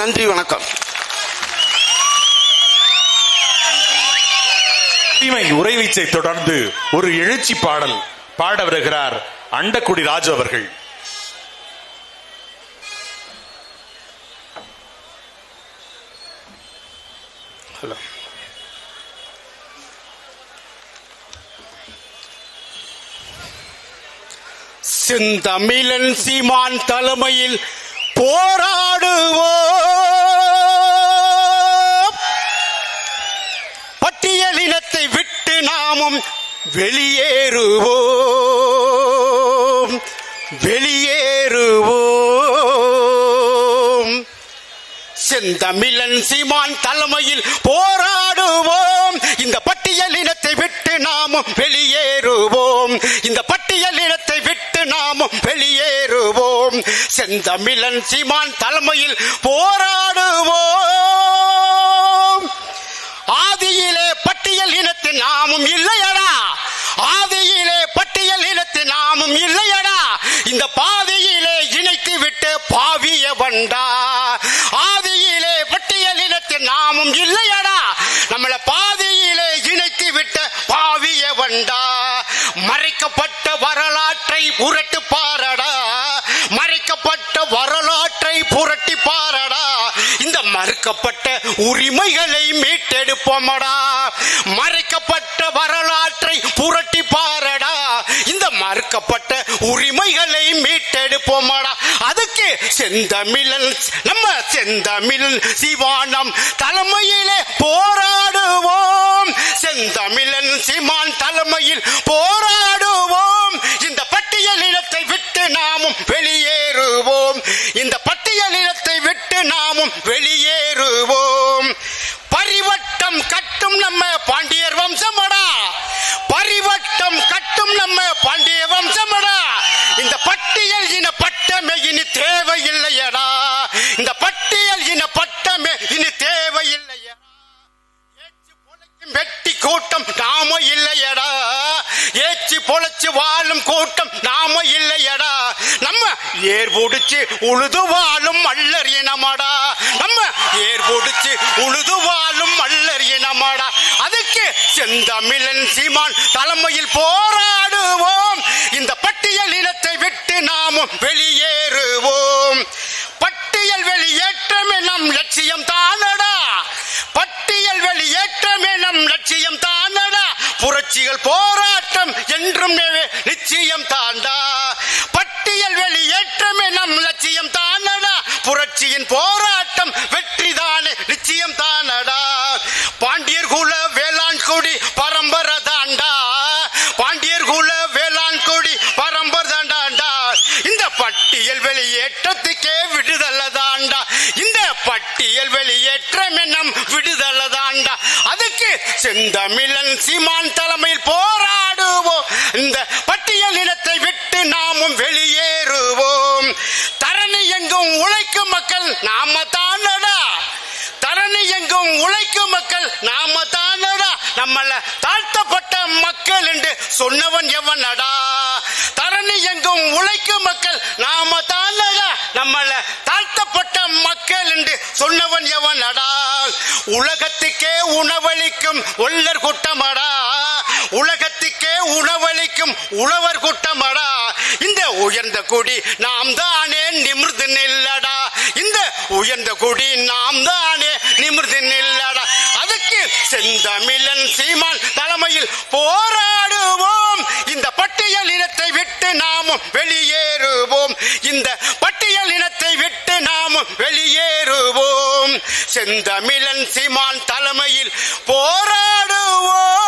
நன்றி வணக்கம். உரிமை உறைவீச்சை தொடர்ந்து ஒரு எழுச்சி பாடல் பாட வருகிறார் அண்டக்குடி ராஜு அவர்கள். ஹலோ. செந்தமிழன் சீமான் தலைமையில் போராடுவோம் நாமும் வெளியேறுவோம். வெளியேறுவோம். செந்தமிழன் சீமான் தலைமையில் போராடுவோம். இந்த பட்டியலினத்தை விட்டு நாமும் வெளியேறுவோம். இந்த பட்டியலினத்தை விட்டு நாமும் வெளியேறுவோம். செந்தமிழன் சீமான் தலைமையில் போராடுவோம் ஆதியிலே பட்டியல் நாமும் இல்லையடா. ஆதியிலே பட்டியல் இனத்தின் நாமும் இல்லையடா. இந்த பாதையிலே இணைத்து விட்டு பாவிய வண்டா ஆதியிலே பட்டியல் இனத்தின் நாமும் இல்லையடா. நம்மள பாதையிலே இணைத்து விட்டு பாவிய வண்டா மறைக்கப்பட்ட வரலாற்றை புரட்டு பாரடா. மறைக்கப்பட்ட வரலாற்றை புரட்டி மறுக்கப்பட்ட உரிமைகளை மீட்டெடுப்போமடா. மறைக்கப்பட்ட வரலாற்றை புரட்டி பாரடா. இந்த மறுக்கப்பட்ட உரிமைகளை மீட்டெடுப்போமடா. அதுக்கு செந்தமிழன் நம்ம செந்தமிழன் சிவானம் தலைமையிலே போராடுவோம். செந்தமிழன் சிமான் தலைமையில் போராடுவோம். இந்த பட்டியலினத்தை விட்டு நாமும் வெளியே நாமும் வெளியேறுவோம். பரிவட்டம் கட்டும் நம்ம பாண்டியர் வம்சமடா. பரிவட்டம் கட்டும் நம்ம பாண்டிய வம்சமடா. இந்த பட்டியல் இன பட்டமே இனி தேவையில்லையடா. இந்த பட்டியல் இன பட்டமே இனி தேவையில்லையா ஏச்சு வெட்டி கூட்டம் நாம இல்லையடா. ஏச்சு பொழைச்சு வாழும் கூட்டம் நாம இல்லையடா. ஏர் புடிச்சு உழுது வாழும் மல்லர் இனமாடா. நம்ம ஏர் புடிச்சு உழுது வாழும் மல்லர் இனமாடா. அதுக்கு செந்தமிழன் சீமான் தலைமையில் போராடுவோம். இந்த பட்டியல் இனத்தை விட்டு நாமும் வெளியே பட்டியல் வெளியேற்றமே நம் லட்சியம் தானடா பட்டியல் வெளியேற்றமே நம் லட்சியம் தானடா புரட்சிகள் போராட்டம் என்றும் நெ- நிச்சயம் தாண்டா பட்டியல் வெளியேற்றமே நம் லட்சியம் தானடா புரட்சியின் போராட்டம் வெற்றிதானே நிச்சயம் தானடா பாண்டியர் குல வேளாண் கொடி பரம்பரை தாண்டா பாண்டியர் குல வேளாண் கொடி பரம்பரை தாண்டாண்டா இந்த ஏற்றத்துக்கே விடுதலை தாண்டா இந்த பட்டியல் வெளியேற்றம் என்னும் விடுதலை தாண்டா அதுக்கு செந்தமிழன் சீமான் தலைமையில் போராடுவோம். இந்த பட்டியல் இனத்தை விட்டு நாமும் வெளியேறுவோம். தரணி எங்கும் உழைக்கும் மக்கள் நாம தானடா தரணி எங்கும் உழைக்கும் மக்கள் நாம தானடா நம்மள தாழ்த்த தாழ்த்தப்பட்ட மக்கள் என்று சொன்னவன் எவன் அடா தரணி எங்கும் உழைக்கும் மக்கள் நாம தான் நம்மள தாழ்த்தப்பட்ட மக்கள் என்று சொன்னவன் எவன் அடா உலகத்துக்கே உணவளிக்கும் ஒல்லர் கூட்டமடா? உலகத்துக்கே உணவளிக்கும் உழவர் கூட்டமடா? இந்த உயர்ந்த கொடி நாம் தானே நிமிர்ந்து நில்லடா. இந்த உயர்ந்த கொடி நாம் தானே செந்தமிழன் சீமான் தலைமையில் போராடுவோம்.